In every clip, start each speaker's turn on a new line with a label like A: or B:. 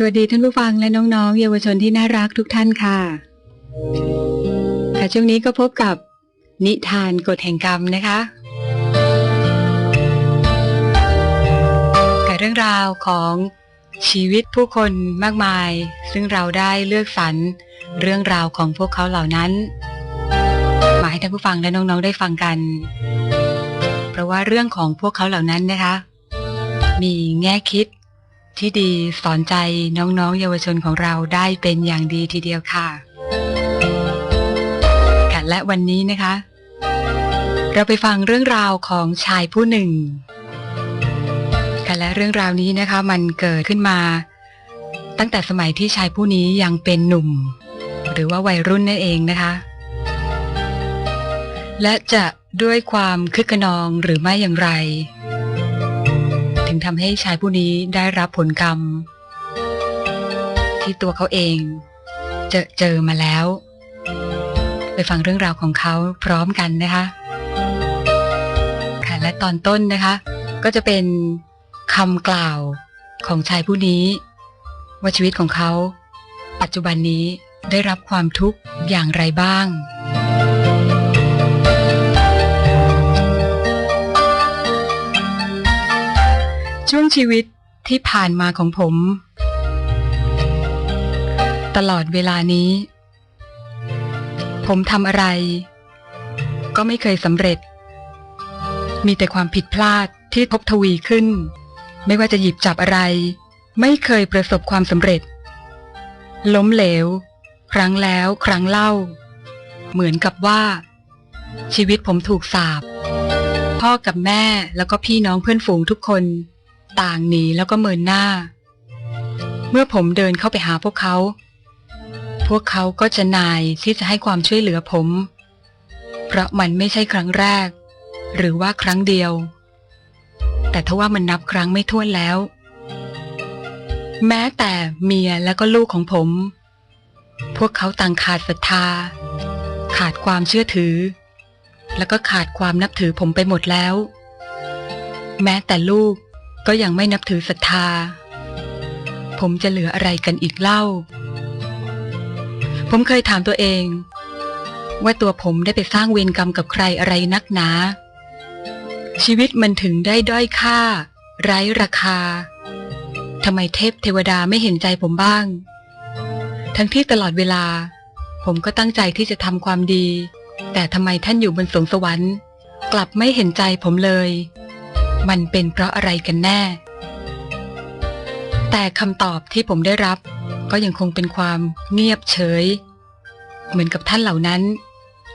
A: สวัสดีท่านผู้ฟังและน้องๆ เยาวชนที่น่ารักทุกท่านค่ะ ค่ะช่วงนี้ก็พบกับนิทานกฎแห่งกรรมนะคะกับเรื่องราวของชีวิตผู้คนมากมาย ซึ่งเราได้เลือกสรรเรื่องราวของพวกเขาเหล่านั้น มาให้ท่านผู้ฟังและน้องๆได้ฟังกัน เพราะว่าเรื่องของพวกเขาเหล่านั้นนะคะ มีแง่คิด ที่ดีสอนใจน้องๆ เยาวชนของเราได้เป็นอย่างดีทีเดียวค่ะค่ะและวันนี้นะคะ เราไปฟังเรื่องราวของชายผู้หนึ่งค่ะและเรื่องราวนี้นะคะมันเกิดขึ้นมา ตั้งแต่สมัยที่ชายผู้นี้ยังเป็นหนุ่ม หรือว่าวัยรุ่นนั่นเองนะคะ และจะด้วยความคึกขนองหรือไม่อย่างไร ถึงทำให้ชายผู้นี้ได้รับผลกรรม ที่ตัวเขาเองเจอเจอมาแล้ว ไปฟังเรื่องราวของเขาพร้อมกันนะคะค่ะและตอนต้นนะคะ ก็จะเป็นคำกล่าวของชายผู้นี้ ว่าชีวิตของเขา ปัจจุบันนี้ได้รับความทุกข์อย่างไรบ้าง ช่วงชีวิตที่ผ่านมาของผม ตลอดเวลานี้ ผมทำอะไร ก็ไม่เคยสำเร็จ มีแต่ความผิดพลาดที่ทบทวีขึ้น ไม่ว่าจะหยิบจับอะไร ไม่เคยประสบความสำเร็จ ล้มเหลว ครั้งแล้วครั้งเล่า เหมือนกับว่า ชีวิตผมถูกสาปพ่อกับแม่แล้วก็พี่น้องเพื่อนฝูงทุกคน ต่างหนีแล้วก็เมินหน้า เมื่อผมเดินเข้าไปหาพวกเขา พวกเขาก็จะนายที่จะให้ความช่วยเหลือผม เพราะมันไม่ใช่ครั้งแรก หรือว่าครั้งเดียว แต่ทว่ามันนับครั้งไม่ถ้วนแล้ว แม้แต่เมียและก็ลูกของผม พวกเขาต่างขาดศรัทธา ขาดความเชื่อถือ แล้วก็ขาดความนับถือผมไปหมดแล้ว แม้แต่ลูก ก็ยังไม่นับถือศรัทธา ผมจะเหลืออะไรกันอีกเล่า ผมเคยถามตัวเอง ว่าตัวผมได้ไปสร้างเวรกรรมกับใครอะไรนักหนา ชีวิตมันถึงได้ด้อยค่า ไร้ราคาทำไมเทพเทวดาไม่เห็นใจผมบ้าง ทั้งที่ตลอดเวลา ผมก็ตั้งใจที่จะทำความดี แต่ทำไมท่านอยู่บนสวงสวรรค์ กลับไม่เห็นใจผมเลย มันเป็นเพราะอะไรกันแน่ แต่คำตอบที่ผมได้รับก็ยังคงเป็นความเงียบเฉย เหมือนกับท่านเหล่านั้น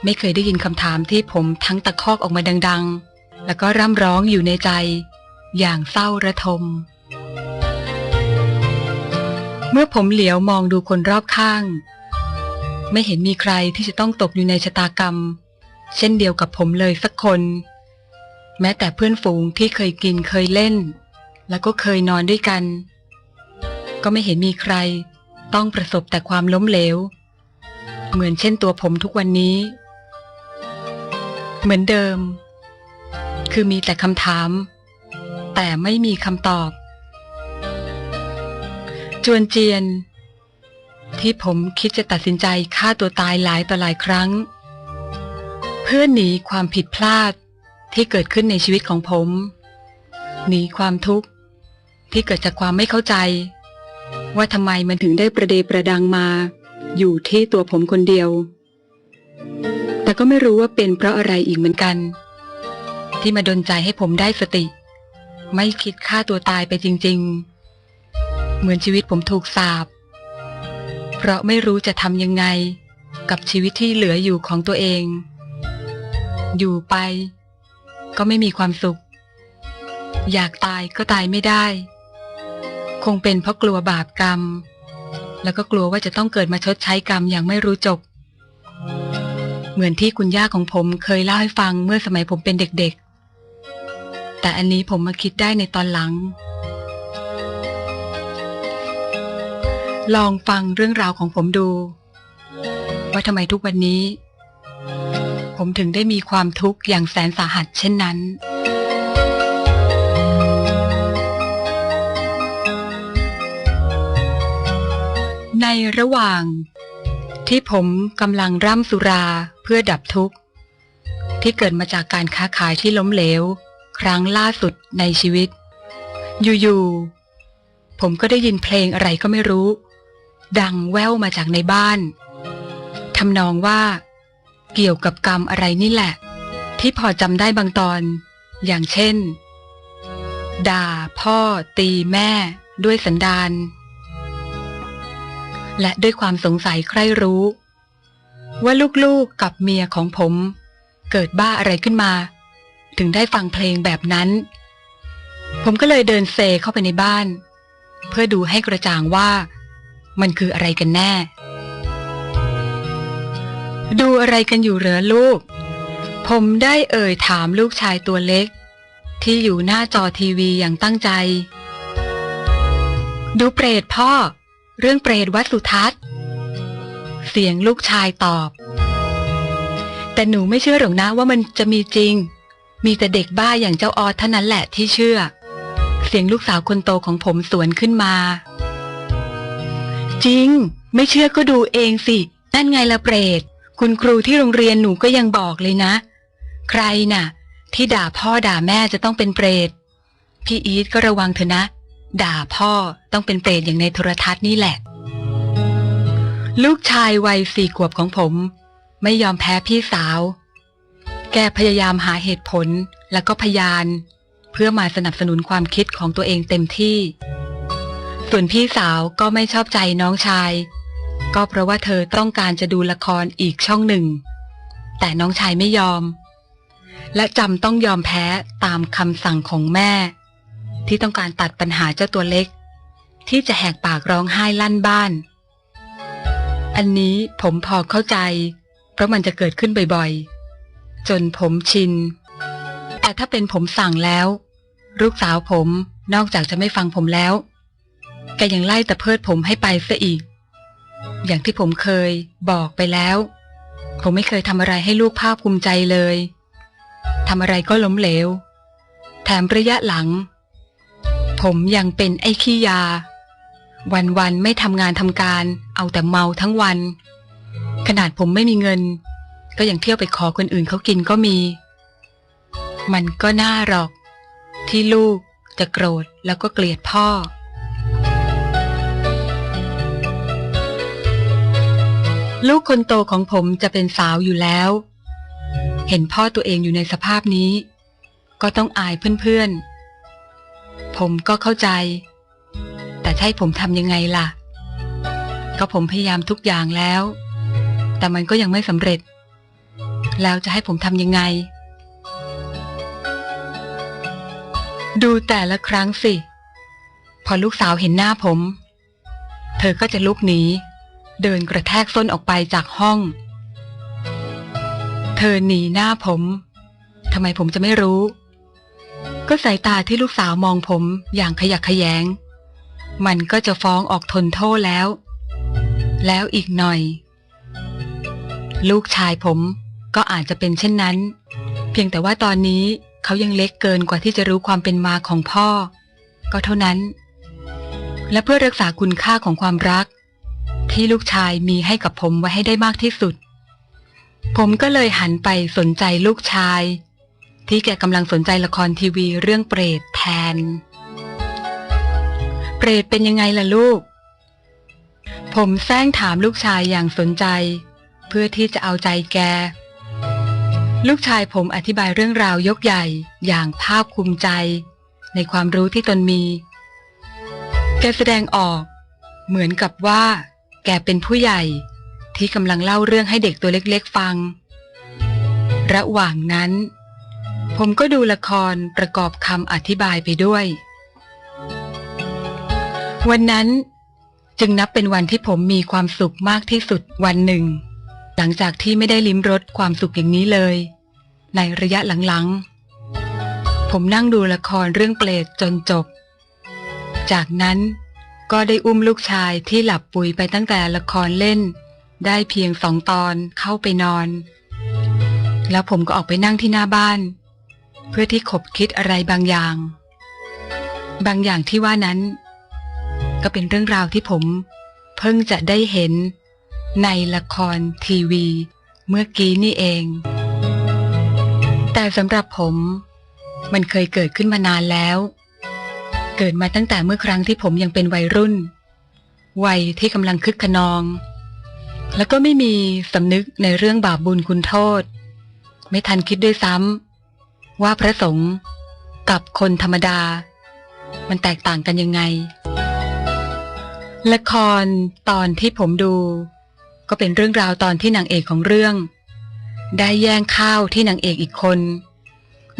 A: ไม่เคยได้ยินคำถามที่ผมทั้งตะคอกออกมาดัง ๆ แล้วก็ร่ำร้องอยู่ในใจ อย่างเศร้าระทม เมื่อผมเหลียวมองดูคนรอบข้าง ไม่เห็นมีใครที่จะต้องตกอยู่ในชะตากรรม เช่นเดียวกับผมเลยสักคน แม้แต่เพื่อนฝูงที่เคยกินเคยเล่น แล้วก็เคยนอนด้วยกัน ก็ไม่เห็นมีใครต้องประสบแต่ความล้มเหลว เหมือนเช่นตัวผมทุกวันนี้ เหมือนเดิม คือมีแต่คำถาม แต่ไม่มีคำตอบ จวนเจียน ที่ผมคิดจะตัดสินใจฆ่าตัวตายหลายต่อหลายครั้ง เพื่อหนีความผิดพลาด ที่เกิดขึ้นในชีวิตของผม หนีความทุกข์ ที่เกิดจากความไม่เข้าใจ ว่าทำไมมันถึงได้ประเดประดังมา อยู่ที่ตัวผมคนเดียว แต่ก็ไม่รู้ว่าเป็นเพราะอะไรอีกเหมือนกัน ที่มาดนใจให้ผมได้สติ ไม่คิดฆ่าตัวตายไปจริง ๆ เหมือนชีวิตผมถูกสาปเพราะไม่รู้จะทำยังไงกับชีวิตที่เหลืออยู่ของตัวเอง อยู่ไป ก็ไม่มีความสุข อยากตายก็ตายไม่ได้ คงเป็นเพราะกลัวบาปกรรม แล้วก็กลัวว่าจะต้องเกิดมาชดใช้กรรมอย่างไม่รู้จบ เหมือนที่คุณย่าของผมเคยเล่าให้ฟังเมื่อสมัยผมเป็นเด็กๆ แต่อันนี้ผมมาคิดได้ในตอนหลัง ลองฟังเรื่องราวของผมดู ว่าทำไมทุกวันนี้ ผมถึงได้มีความทุกข์อย่างแสนสาหัสเช่นนั้น ในระหว่าง ที่ผมกำลังร่ำสุราเพื่อดับทุกข์ ที่เกิดมาจากการค้าขายที่ล้มเหลว ครั้งล่าสุดในชีวิต อยู่ๆ ผมก็ได้ยินเพลงอะไรก็ไม่รู้ ดังแว่วมาจากในบ้านทำนองว่า เกี่ยวกับกรรมอะไรนี่แหละ ที่พอจำได้บางตอน อย่างเช่น ด่าพ่อตีแม่ด้วยสันดานและด้วยความสงสัยใคร่รู้ ว่าลูกๆกับเมียของผม เกิดบ้าอะไรขึ้นมา ถึงได้ฟังเพลงแบบนั้น ผมก็เลยเดินเซเข้าไปในบ้าน เพื่อดูให้กระจ่างว่า มันคืออะไรกันแน่ ดูอะไรกันอยู่เหรอลูก ผมได้เอ่ยถามลูกชายตัวเล็ก ที่อยู่หน้าจอทีวีอย่างตั้งใจ ดูเปรตพ่อ เรื่องเปรตวัดสุทัศน์ เสียงลูกชายตอบ แต่หนูไม่เชื่อหรอกนะว่ามันจะมีจริง มีแต่เด็กบ้าอย่างเจ้าออสเท่านั้นแหละที่เชื่อ เสียงลูกสาวคนโตของผมสวนขึ้นมา จริง ไม่เชื่อก็ดูเองสินั่นไงละเปรต คุณครูที่โรงเรียนหนูก็ยังบอกเลยนะ ใครน่ะ ที่ด่าพ่อด่าแม่จะต้องเป็นเปรต พี่อีทก็ระวังเถอะนะ ด่าพ่อต้องเป็นเปรตอย่างในโทรทัศน์นี่แหละ ลูกชายวัยสี่ขวบของผม ไม่ยอมแพ้พี่สาว แกพยายามหาเหตุผลแล้วก็พยาน เพื่อมาสนับสนุนความคิดของตัวเองเต็มที่ ส่วนพี่สาวก็ไม่ชอบใจน้องชาย ก็เพราะว่าเธอต้องการจะดูละครอีกช่องหนึ่ง แต่น้องชายไม่ยอม และจำต้องยอมแพ้ตามคำสั่งของแม่ ที่ต้องการตัดปัญหาเจ้าตัวเล็ก ที่จะแหกปากร้องไห้ลั่นบ้าน อันนี้ผมพอเข้าใจ เพราะมันจะเกิดขึ้นบ่อยๆ จนผมชิน แต่ถ้าเป็นผมสั่งแล้ว ลูกสาวผมนอกจากจะไม่ฟังผมแล้วแกยังไล่ตะเพิดผมให้ไปซะอีก อย่างที่ผมเคยบอกไปแล้ว ผมไม่เคยทำอะไรให้ลูกภาคภูมิใจเลยทำอะไรก็ล้มเหลว แถมระยะหลัง ผมยังเป็นไอ้ขี้ยา วันๆไม่ทำงานทำการ เอาแต่เมาทั้งวัน ขนาดผมไม่มีเงิน ก็ยังเที่ยวไปขอคนอื่นเขากินก็มี มันก็น่าหรอก ที่ลูกจะโกรธแล้วก็เกลียดพ่อ ลูกคนโตของผมจะเป็นสาวอยู่แล้ว เห็นพ่อตัวเองอยู่ในสภาพนี้ ก็ต้องอายเพื่อนๆ ผมก็เข้าใจ แต่ใช่ผมทำยังไงล่ะ ก็ผมพยายามทุกอย่างแล้ว แต่มันก็ยังไม่สำเร็จ แล้วจะให้ผมทำยังไง ดูแต่ละครั้งสิ พอลูกสาวเห็นหน้าผม เธอก็จะลุกหนี เดินกระแทกส้นออกไปจากห้อง เธอหนีหน้าผมทำไมผมจะไม่รู้ ก็สายตาที่ลูกสาวมองผมอย่างขยักขยง มันก็จะฟ้องออกทนโทษแล้ว แล้วอีกหน่อย ลูกชายผมก็อาจจะเป็นเช่นนั้น เพียงแต่ว่าตอนนี้เขายังเล็กเกินกว่าที่จะรู้ความเป็นมาของพ่อ ก็เท่านั้น และเพื่อรักษาคุณค่าของความรัก ที่ลูกชายมีให้กับผมไว้ให้ได้มากที่สุด ผมก็เลยหันไปสนใจลูกชาย ที่แกกำลังสนใจละครทีวีเรื่องเปรตแทน เปรตเป็นยังไงล่ะลูก ผมแซงถามลูกชายอย่างสนใจ เพื่อที่จะเอาใจแก ลูกชายผมอธิบายเรื่องราวยกใหญ่อย่างภาคภูมิใจ ในความรู้ที่ตนมีแกแสดงออกเหมือนกับว่า แกเป็นผู้ใหญ่ที่กำลังเล่าเรื่องให้เด็กตัวเล็กๆฟัง ระหว่างนั้น ผมก็ดูละครประกอบคำอธิบายไปด้วย วันนั้นจึงนับเป็นวันที่ผมมีความสุขมากที่สุดวันหนึ่ง หลังจากที่ไม่ได้ลิ้มรสความสุขอย่างนี้เลย ในระยะหลังๆ ผมนั่งดูละครเรื่องเปรตจนจบ จากนั้น ก็ได้อุ้มลูกชายที่หลับปุ๋ยไปตั้งแต่ละครเล่น ได้เพียงสองตอนเข้าไปนอน แล้วผมก็ออกไปนั่งที่หน้าบ้าน เพื่อที่ขบคิดอะไรบางอย่าง บางอย่างที่ว่านั้น ก็เป็นเรื่องราวที่ผม เพิ่งจะได้เห็น ในละครทีวี เมื่อกี้นี่เอง แต่สำหรับผม มันเคยเกิดขึ้นมานานแล้ว เกิดมาตั้งแต่เมื่อครั้งที่ผมยังเป็นวัยรุ่น วัยที่กำลังคึกขนอง แล้วก็ไม่มีสำนึกในเรื่องบาปบุญคุณโทษ ไม่ทันคิดด้วยซ้ำว่าพระสงฆ์กับคนธรรมดา มันแตกต่างกันยังไง ละครตอนที่ผมดู ก็เป็นเรื่องราวตอนที่นางเอกของเรื่อง ได้แย่งข้าวที่นางเอกอีกคน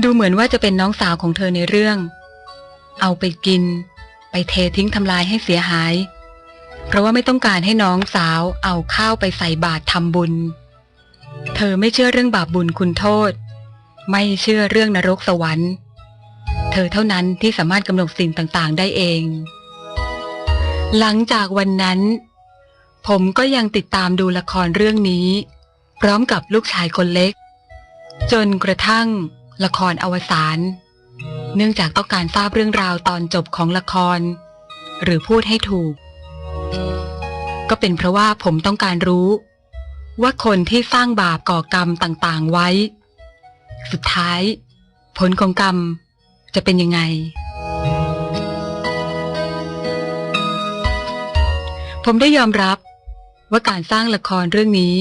A: ดูเหมือนว่าจะเป็นน้องสาวของเธอในเรื่อง เอาไปกิน ไปเททิ้งทำลายให้เสียหาย เพราะว่าไม่ต้องการให้น้องสาวเอาข้าวไปใส่บาตรทำบุญ เธอไม่เชื่อเรื่องบาปบุญคุณโทษ ไม่เชื่อเรื่องนรกสวรรค์ เธอเท่านั้นที่สามารถกำหนดสิ่งต่างๆ ได้เอง หลังจากวันนั้น ผมก็ยังติดตามดูละครเรื่องนี้ พร้อมกับลูกชายคนเล็ก จนกระทั่งละครอวสาน เนื่องจากต้องการทราบเรื่องราวตอนจบของละคร หรือพูดให้ถูก ก็เป็นเพราะว่าผมต้องการรู้ ว่าคนที่สร้างบาปก่อกรรมต่างๆไว้ สุดท้าย ผลของกรรมจะเป็นยังไง ผมได้ยอมรับว่าการสร้างละครเรื่องนี้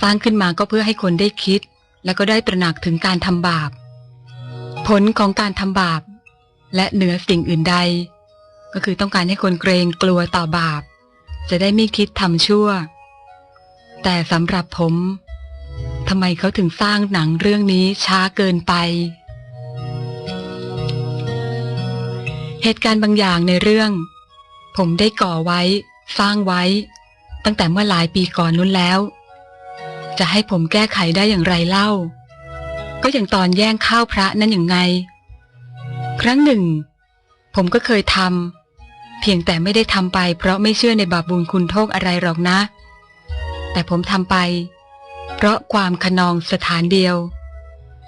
A: สร้างขึ้นมาก็เพื่อให้คนได้คิด แล้วก็ได้ตระหนักถึงการทำบาป ผลของการทำบาป และเหนือสิ่งอื่นใด ก็คือต้องการให้คนเกรงกลัวต่อบาป จะได้ไม่คิดทำชั่ว แต่สำหรับผมทำไมเขาถึงสร้างหนังเรื่องนี้ช้าเกินไป เหตุการณ์บางอย่างในเรื่อง ผมได้ก่อไว้ สร้างไว้ ตั้งแต่เมื่อหลายปีก่อนนู้นแล้ว จะให้ผมแก้ไขได้อย่างไรเล่า ก็อย่างตอนแย่งข้าวพระนั่นอย่างไง ครั้งหนึ่ง ผมก็เคยทำเพียงแต่ไม่ได้ทำไป เพราะไม่เชื่อในบาปบุญคุณโทษอะไรหรอกนะ แต่ผมทำไป เพราะความขนองสถานเดียว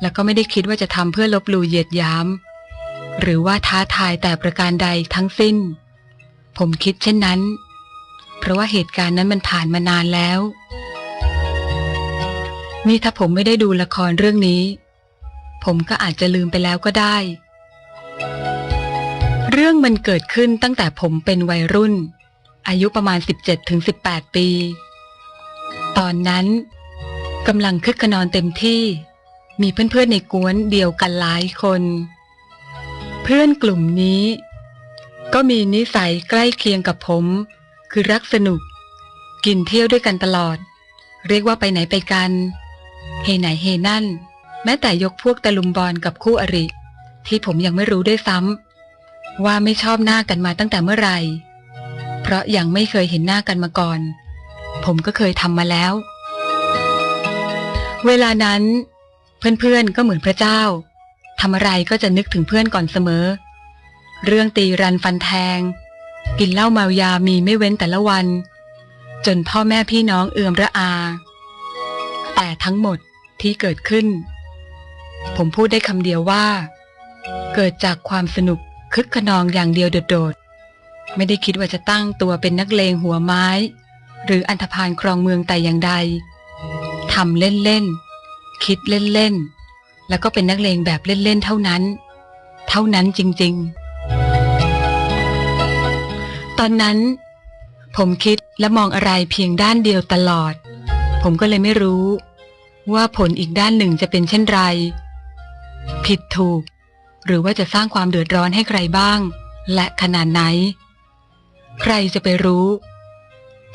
A: แล้วก็ไม่ได้คิดว่าจะทำเพื่อลบลู่เหยียดยาม หรือว่าท้าทายแต่ประการใดทั้งสิ้น ผมคิดเช่นนั้น เพราะว่าเหตุการณ์นั้นมันผ่านมานานแล้ว นี่ถ้าผมไม่ได้ดูละครเรื่องนี้ ผมก็อาจจะลืมไปแล้วก็ได้ เรื่องมันเกิดขึ้นตั้งแต่ผมเป็นวัยรุ่น อายุประมาณ 17-18 ปี ตอนนั้นกำลังคึกขนองเต็มที่ มีเพื่อนๆในกวนเดียวกันหลายคน เพื่อนกลุ่มนี้ ก็มีนิสัยใกล้เคียงกับผม คือรักสนุก กินเที่ยวด้วยกันตลอด เรียกว่าไปไหนไปกัน เฮไหนเฮนั่น แม้แต่ยกพวกตะลุมบอลกับคู่อริ ที่ผมยังไม่รู้ด้วยซ้ำว่าไม่ชอบหน้ากันมาตั้งแต่เมื่อไหร่ เพราะยังไม่เคยเห็นหน้ากันมาก่อน ผมก็เคยทำมาแล้ว เวลานั้น เพื่อนๆก็เหมือนพระเจ้าทำอะไรก็จะนึกถึงเพื่อนก่อนเสมอ เรื่องตีรันฟันแทง กินเหล้าเมายามีไม่เว้นแต่ละวัน จนพ่อแม่พี่น้องเอื่อมระอา แต่ทั้งหมด ที่เกิดขึ้น ผมพูดได้คำเดียวว่า เกิดจากความสนุกคึกขนองอย่างเดียวโดดๆ ไม่ได้คิดว่าจะตั้งตัวเป็นนักเลงหัวไม้ หรืออันธพาลครองเมืองแต่อย่างใดทำเล่นๆ คิดเล่นๆ แล้วก็เป็นนักเลงแบบเล่นๆ เท่านั้น เท่านั้นจริงๆ ตอนนั้น ผมคิดและมองอะไรเพียงด้านเดียวตลอด ผมก็เลยไม่รู้ ว่าผลอีกด้านหนึ่งจะเป็นเช่นไร ผิดถูก หรือว่าจะสร้างความเดือดร้อนให้ใครบ้าง และขนาดไหน ใครจะไปรู้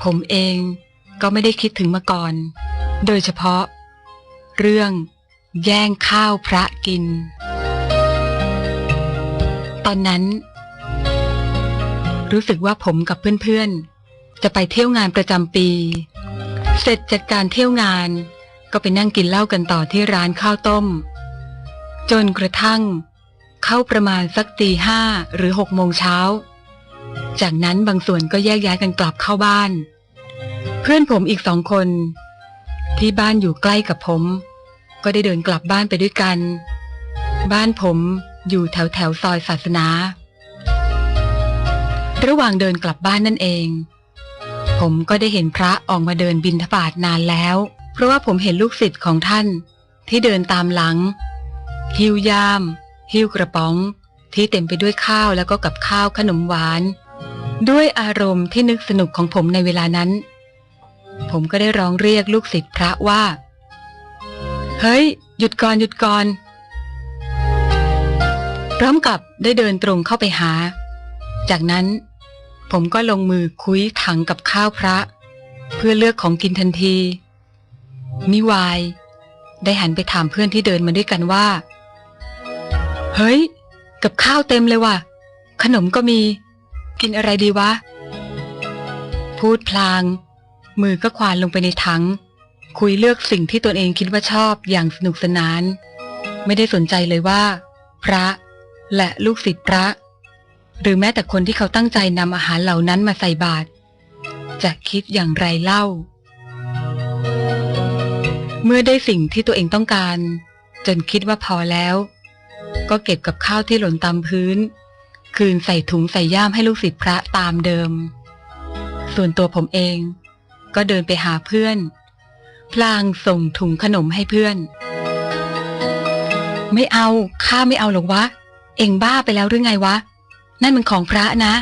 A: ผมเองก็ไม่ได้คิดถึงมาก่อน โดยเฉพาะ เรื่อง แย่งข้าวพระกิน ตอนนั้น รู้สึกว่าผมกับเพื่อนๆ จะไปเที่ยวงานประจำปี เสร็จจากการเที่ยวงาน ก็ไปนั่งกินเหล้ากันต่อที่ร้านข้าวต้ม จนกระทั่ง เข้าประมาณสักตีห้าหรือหกโมงเช้า จากนั้นบางส่วนก็แยกย้ายกันกลับเข้าบ้าน เพื่อนผมอีกสองคน ที่บ้านอยู่ใกล้กับผม ก็ได้เดินกลับบ้านไปด้วยกัน บ้านผมอยู่แถวแถวซอยศาสนา ระหว่างเดินกลับบ้านนั่นเอง ผมก็ได้เห็นพระออกมาเดินบินทบาทนานแล้ว เพราะว่าผมเห็นลูกศิษย์ของท่าน ที่เดินตามหลัง หิ้วยาม หิ้วกระป๋อง ที่เต็มไปด้วยข้าวแล้วก็กับข้าวขนมหวาน ด้วยอารมณ์ที่นึกสนุกของผมในเวลานั้น ผมก็ได้ร้องเรียกลูกศิษย์พระว่า เฮ้ย หยุดก่อนหยุดก่อนพร้อมกับได้เดินตรงเข้าไปหา จากนั้นผมก็ลงมือคุยถังกับข้าวพระ เพื่อเลือกของกินทันที มิวาย ได้หันไปถามเพื่อนที่เดินมาด้วยกันว่า เฮ้ย กับข้าวเต็มเลยว่ะ ขนมก็มี กินอะไรดีวะ พูดพลาง มือก็ควานลงไปในถัง คุยเลือกสิ่งที่ตนเองคิดว่าชอบอย่างสนุกสนาน ไม่ได้สนใจเลยว่า พระ และลูกศิษย์พระ หรือแม้แต่คนที่เขาตั้งใจนำอาหารเหล่านั้นมาใส่บาตรจะคิดอย่างไรเล่า เมื่อได้สิ่งที่ตัวเองต้องการ จนคิดว่าพอแล้ว ก็เก็บกับข้าวที่หล่นตามพื้น คืนใส่ถุงใส่ย่ามให้ลูกศิษย์พระตามเดิม ส่วนตัวผมเองก็เดินไปหาเพื่อน พลางส่งถุงขนมให้เพื่อน ไม่เอาข้าไม่เอาหรอกวะ เองบ้าไปแล้วหรือไงวะ นั่นมันของพระนะ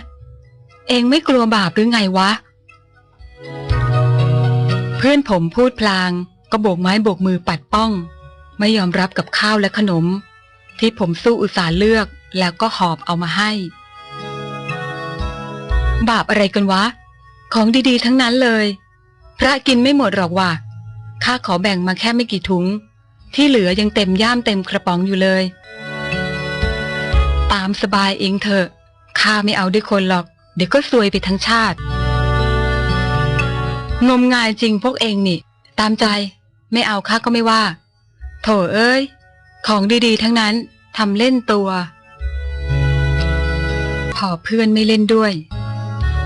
A: เองไม่กลัวบาปหรือไงวะ เพื่อนผมพูดพลาง ก็โบกไม้โบกมือปัดป้อง ไม่ยอมรับกับข้าวและขนม ที่ผมสู้อุตส่าห์เลือกแล้วก็หอบเอามาให้ บาปอะไรกันวะ ของดีๆ ทั้งนั้นเลย พระกินไม่หมดหรอกว่ะข้าขอแบ่งมาแค่ไม่กี่ถุง ที่เหลือยังเต็มย่ามเต็มกระป๋องอยู่เลย ตามสบายเองเถอะข้าไม่เอาด้วยคนหรอก เดี๋ยวก็ซวยไปทั้งชาติ งมงายจริงพวกเองนี่ ตามใจ ไม่เอาข้าก็ไม่ว่า โถเอ้ย ของดีๆ ทั้งนั้นทำเล่นตัว พอเพื่อนไม่เล่นด้วย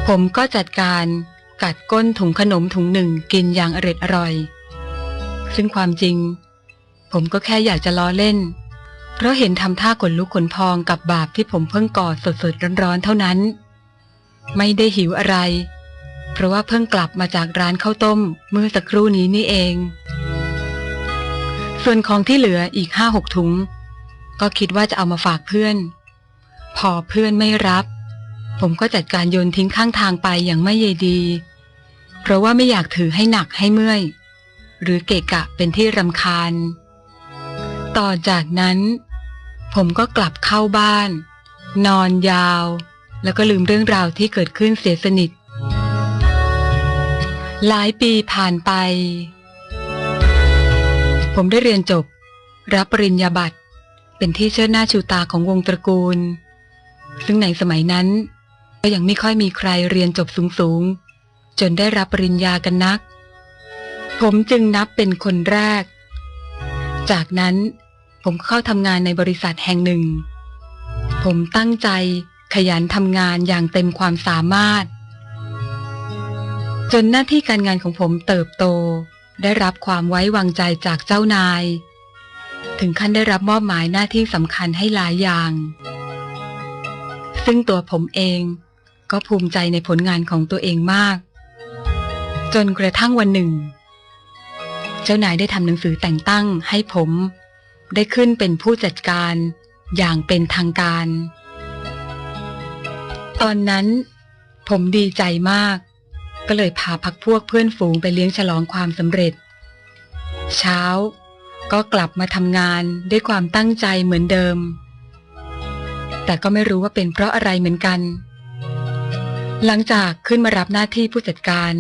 A: ผมก็จัดการกัดก้นถุงขนมถุงหนึ่งกินอย่างอร็ดอร่อย ซึ่งความจริง ผมก็แค่อยากจะล้อเล่น เพราะเห็นทำท่าขนลุกขนพองกับบาปที่ผมเพิ่งก่อสดๆร้อนๆเท่านั้น ไม่ได้หิวอะไร เพราะว่าเพิ่งกลับมาจากร้านข้าวต้มเมื่อสักครู่นี้นี่เอง ส่วนของที่เหลืออีกห้าหกถุง ก็คิดว่าจะเอามาฝากเพื่อน พอเพื่อนไม่รับ ผมก็จัดการโยนทิ้งข้างทางไปอย่างไม่ใยดี เพราะว่าไม่อยากถือให้หนักให้เมื่อย หรือเกะกะเป็นที่รำคาญ ต่อจากนั้น ผมก็กลับเข้าบ้าน นอนยาว แล้วก็ลืมเรื่องราวที่เกิดขึ้นเสียสนิท หลายปีผ่านไป ผมได้เรียนจบ รับปริญญาบัตร เป็นที่เชิดหน้าชูตาของวงตระกูล ซึ่งในสมัยนั้น ก็ยังไม่ค่อยมีใครเรียนจบสูงๆ จนได้รับปริญญากันนัก ผมจึงนับเป็นคนแรก จากนั้นผมเข้าทำงานในบริษัทแห่งหนึ่ง ผมตั้งใจขยันทำงานอย่างเต็มความสามารถ จนหน้าที่การงานของผมเติบโต ได้รับความไว้วางใจจากเจ้านาย ถึงขั้นได้รับมอบหมายหน้าที่สำคัญให้หลายอย่าง ซึ่งตัวผมเองก็ภูมิใจในผลงานของตัวเองมาก จนกระทั่งวันหนึ่ง เจ้านายได้ทำหนังสือแต่งตั้งให้ผม ได้ขึ้นเป็นผู้จัดการอย่างเป็นทางการ ตอนนั้นผมดีใจมาก ก็เลยพาพักพวกเพื่อนฝูงไปเลี้ยงฉลองความสำเร็จ เช้าก็กลับมาทำงานด้วยความตั้งใจเหมือนเดิม แต่ก็ไม่รู้ว่าเป็นเพราะอะไรเหมือนกัน หลังจากขึ้นมารับหน้าที่ผู้จัดการ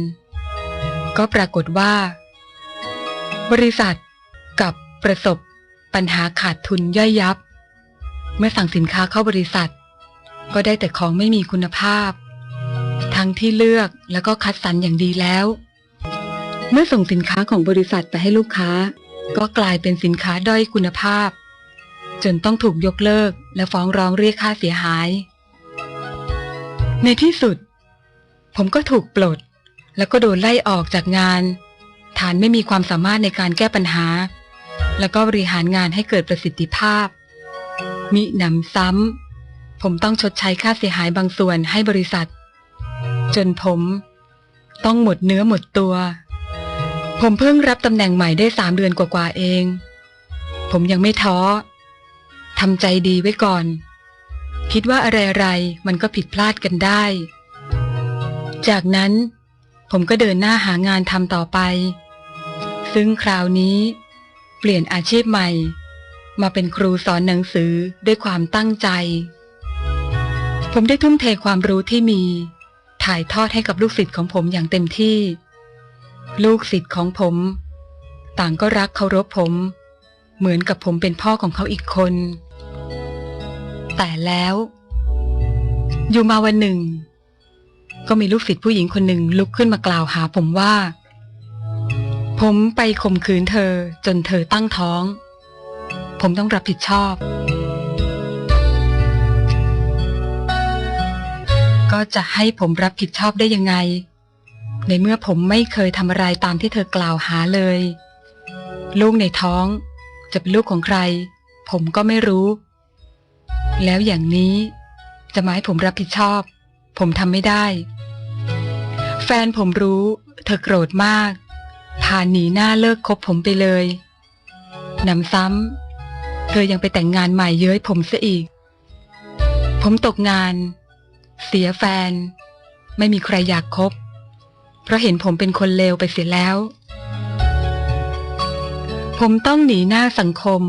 A: ก็ปรากฏว่า บริษัทกับประสบปัญหาขาดทุนย่อยยับ เมื่อสั่งสินค้าเข้าบริษัท ก็ได้แต่ของไม่มีคุณภาพ ทั้งที่เลือกแล้วก็คัดสรรอย่างดีแล้ว เมื่อส่งสินค้าของบริษัทไปให้ลูกค้า ก็กลายเป็นสินค้าด้อยคุณภาพ จนต้องถูกยกเลิก และฟ้องร้องเรียกค่าเสียหาย ในที่สุด ผมก็ถูกปลด แล้วก็โดนไล่ออกจากงาน ฐานไม่มีความสามารถในการแก้ปัญหา แล้วก็บริหารงานให้เกิดประสิทธิภาพ มิหนำซ้ำผมต้องชดใช้ค่าเสียหายบางส่วนให้บริษัท จนผม ต้องหมดเนื้อหมดตัว ผมเพิ่งรับตำแหน่งใหม่ได้สามเดือนกว่าๆเอง ผมยังไม่ท้อทำใจดีไว้ก่อน คิดว่าอะไรๆมันก็ผิดพลาดกันได้ จากนั้น ผมก็เดินหน้าหางานทำต่อไป ซึ่งคราวนี้เปลี่ยนอาชีพใหม่ มาเป็นครูสอนหนังสือด้วยความตั้งใจ ผมได้ทุ่มเทความรู้ที่มี ถ่ายทอดให้กับลูกศิษย์ของผมอย่างเต็มที่ ลูกศิษย์ของผม ต่างก็รักเคารพผม เหมือนกับผมเป็นพ่อของเขาอีกคน แต่แล้ว อยู่มาวันหนึ่ง ก็มีลูกศิษย์ผู้หญิงคนหนึ่งลุกขึ้นมากล่าวหาผมว่า ผมไปข่มขืนเธอจนเธอตั้งท้อง ผมต้องรับผิดชอบ ก็จะให้ผมรับผิดชอบได้ยังไง ในเมื่อผมไม่เคยทำอะไรตามที่เธอกล่าวหาเลย ลูกในท้อง จะเป็นลูกของใคร ผมก็ไม่รู้ แล้วอย่างนี้ จะมาให้ผมรับผิดชอบ ผมทำไม่ได้ แฟนผมรู้ เธอโกรธมาก พาหนีหน้าเลิกคบผมไปเลยนำซ้ำเธอยังไปแต่งงานใหม่เย้ยผมซะอีก ผมตกงาน เสียแฟน ไม่มีใครอยากคบ เพราะเห็นผมเป็นคนเลวไปเสียแล้ว ผมต้องหนีหน้าสังคม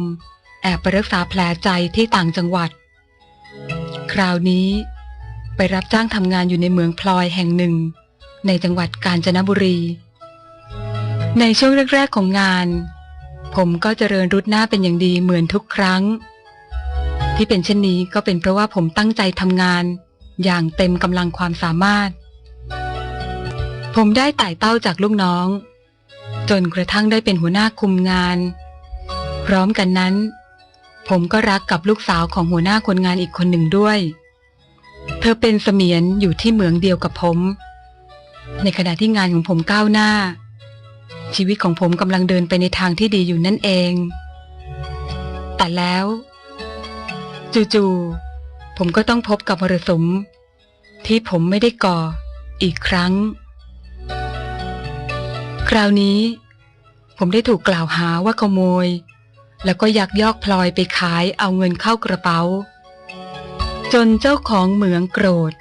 A: แอบไปรักษาแผลใจที่ต่างจังหวัด คราวนี้ไปรับจ้างทำงานอยู่ในเมืองพลอยแห่งหนึ่ง ในจังหวัดกาญจนบุรี ในช่วงแรก ๆ ของงาน ผมก็เจริญรุดหน้าเป็นอย่างดีเหมือนทุกครั้ง ที่เป็นเช่นนี้ก็เป็นเพราะว่าผมตั้งใจทำงาน อย่างเต็มกำลังความสามารถ ผมได้ไต่เต้าจากลูกน้อง จนกระทั่งได้เป็นหัวหน้าคุมงาน พร้อมกันนั้น ผมก็รักกับลูกสาวของหัวหน้าคนงานอีกคนหนึ่งด้วย เธอเป็นเสมียนอยู่ที่เหมืองเดียวกับผม ในขณะที่งานของผมก้าวหน้า ชีวิตของผมกำลังเดินไปในทางที่ดีอยู่นั่นเอง แต่แล้วจู่ๆ ผมก็ต้องพบกับมรสุม ที่ผมไม่ได้ก่ออีกครั้ง คราวนี้ ผมได้ถูกกล่าวหาว่าขโมย แล้วก็ยักยอกพลอยไปขายเอาเงินเข้ากระเป๋า จนเจ้าของเหมืองโกรธ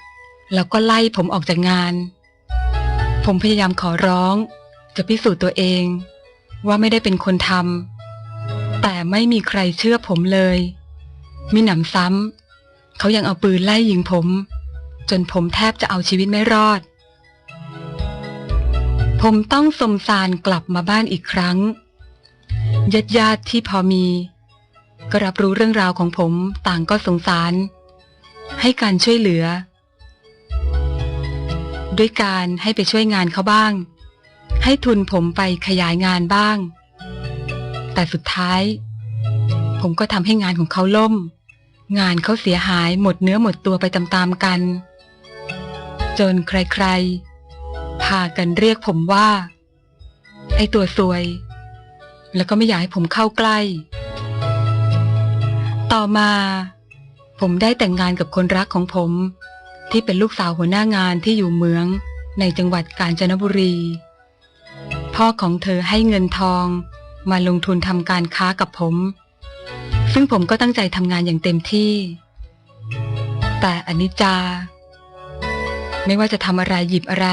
A: แล้วก็ไล่ผมออกจากงาน ผมพยายามขอร้อง จะพิสูจน์ตัวเอง ว่าไม่ได้เป็นคนทำแต่ไม่มีใครเชื่อผมเลยมิหนำซ้ำ เขายังเอาปืนไล่ยิงผม จนผมแทบจะเอาชีวิตไม่รอด ผมต้องสมสารกลับมาบ้านอีกครั้งญาติญาติที่พอมี ก็รับรู้เรื่องราวของผมต่างก็สงสาร ให้การช่วยเหลือ ด้วยการให้ไปช่วยงานเขาบ้าง ให้ทุนผมไปขยายงานบ้าง แต่สุดท้าย ผมก็ทำให้งานของเขาล่ม งานเขาเสียหายหมดเนื้อหมดตัวไปตามๆกัน จนใครๆ พากันเรียกผมว่า ไอตัวซวย แล้วก็ไม่อยากให้ผมเข้าใกล้ ต่อมา ผมได้แต่งงานกับคนรักของผม ที่เป็นลูกสาวหัวหน้างานที่อยู่เมืองในจังหวัดกาญจนบุรี พ่อของเธอให้เงินทองมาลงทุนทำการค้ากับผม ซึ่งผมก็ตั้งใจทำงานอย่างเต็มที่ แต่อนิจจา ไม่ว่าจะทำอะไรหยิบอะไร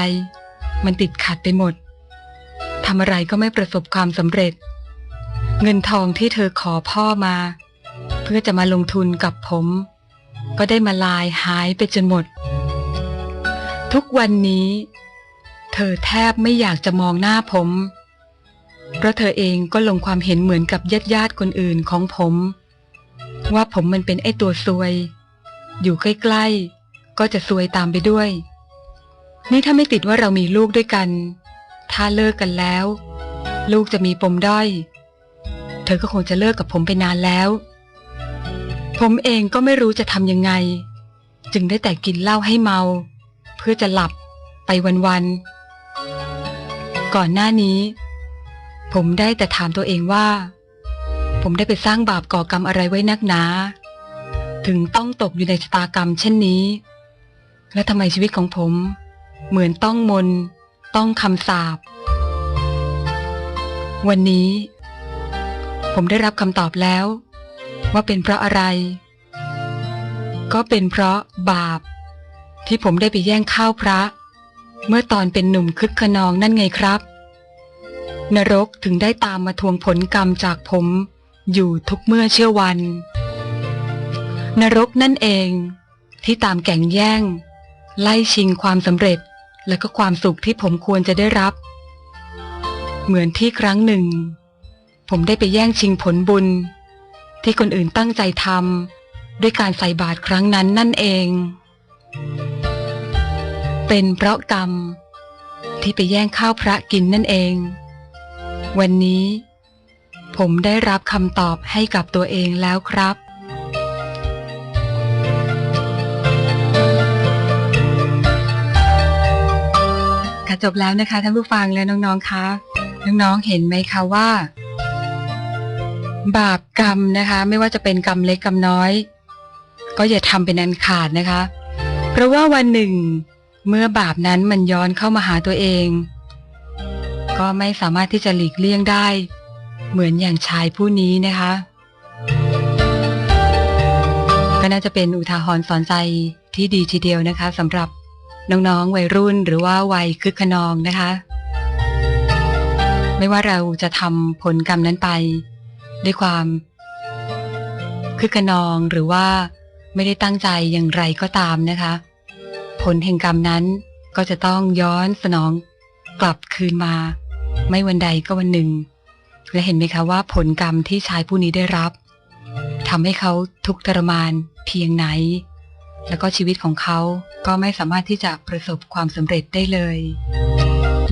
A: มันติดขัดไปหมดทำอะไรก็ไม่ประสบความสำเร็จ เงินทองที่เธอขอพ่อมา เพื่อจะมาลงทุนกับผม ก็ได้มาลายหายไปจนหมด ทุกวันนี้ เธอแทบไม่อยากจะมองหน้าผม เพราะเธอเองก็ลงความเห็นเหมือนกับญาติญาติคนอื่นของผม ว่าผมมันเป็นไอ้ตัวซวย อยู่ใกล้ๆ ก็จะซวยตามไปด้วย นี่ถ้าไม่ติดว่าเรามีลูกด้วยกัน ถ้าเลิกกันแล้ว ลูกจะมีปมด้อย เธอก็คงจะเลิกกับผมไปนานแล้ว ผมเองก็ไม่รู้จะทำยังไง จึงได้แต่กินเหล้าให้เมา เพื่อจะหลับไปวันๆ ก่อนหน้านี้ ผมได้แต่ถามตัวเองว่า ผมได้ไปสร้างบาปก่อกรรมอะไรไว้นักหนา ถึงต้องตกอยู่ในชะตากรรมเช่นนี้ และทำไมชีวิตของผม เหมือนต้องมน ต้องคำสาปวันนี้ ผมได้รับคำตอบแล้ว ว่าเป็นเพราะอะไร ก็เป็นเพราะบาป ที่ผมได้ไปแย่งข้าวพระ เมื่อตอนเป็นหนุ่มคึกขนองนั่นไงครับนรกถึงได้ตามมาทวงผลกรรมจากผม อยู่ทุกเมื่อเชื่อวัน นรกนั่นเองที่ตามแก่งแย่ง ไล่ชิงความสำเร็จและก็ความสุขที่ผมควรจะได้รับ เหมือนที่ครั้งหนึ่ง ผมได้ไปแย่งชิงผลบุญ ที่คนอื่นตั้งใจทำด้วยการใส่บาตรครั้งนั้นนั่นเอง เป็นเพราะกรรม ที่ไปแย่งข้าวพระกินนั่นเอง วันนี้ ผมได้รับคำตอบให้กับตัวเองแล้วครับ ค่ะจบแล้วนะคะท่านผู้ฟังและน้องๆคะน้องๆเห็นไหมคะว่า บาปกรรมนะคะ ไม่ว่าจะเป็นกรรมเล็กกรรมน้อย ก็อย่าทำเป็นอันขาดนะคะ เพราะว่าวันหนึ่ง เมื่อบาปนั้นมันย้อนเข้ามาหาตัวเอง ก็ไม่สามารถที่จะหลีกเลี่ยงได้ เหมือนอย่างชายผู้นี้นะคะ ก็น่าจะเป็นอุทาหรณ์สอนใจที่ดีทีเดียวนะคะสำหรับน้องๆ วัยรุ่นหรือว่าวัยคึกขนองนะคะ ไม่ว่าเราจะทำผลกรรมนั้นไป ด้วยความคึกขนองหรือว่าไม่ได้ตั้งใจอย่างไรก็ตามนะคะ ผลแห่งกรรมนั้นก็จะต้องย้อนสนองกลับคืนมา ไม่วันใดก็วันหนึ่ง และเห็นไหมคะว่าผลกรรมที่ชายผู้นี้ได้รับทำให้เขาทุกข์ทรมานเพียงไหน แล้วก็ชีวิตของเขาก็ไม่สามารถที่จะประสบความสำเร็จได้เลย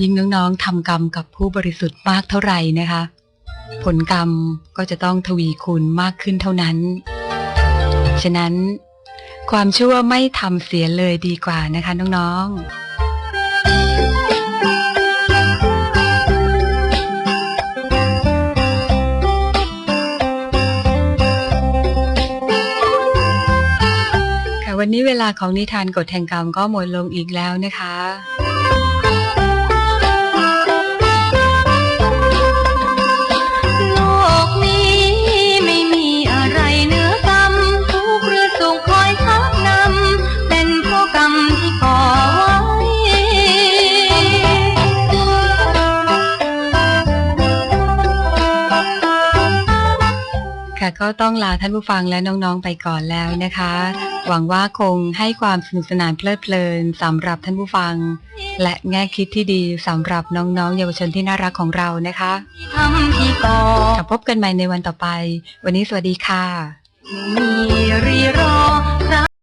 A: ยิ่งน้องๆทำกรรมกับผู้บริสุทธิ์มากเท่าไหร่นะคะ ผลกรรมก็จะต้องทวีคูณมากขึ้นเท่านั้น ฉะนั้น ความชั่วไม่ทำเสียเลยดีกว่านะคะน้องๆ นนี้เวลาของนิทานกฎแห่งกรรมก็หมดลงอีกแล้วนะคะ ก็ต้องลาท่านผู้ฟังและน้องๆไปก่อนแล้วนะคะ หวังว่าคงให้ความสนุกสนานเพลิดเพลินสำหรับท่านผู้ฟัง และแง่คิดที่ดีสำหรับน้องๆ เยาวชนที่น่ารักของเรานะคะ
B: ที่ทำที่ก่อ
A: ค่ะพบกันใหม่ในวันต่อไป วันนี้สวัสดีค่ะ
B: ไม่มีรีรอ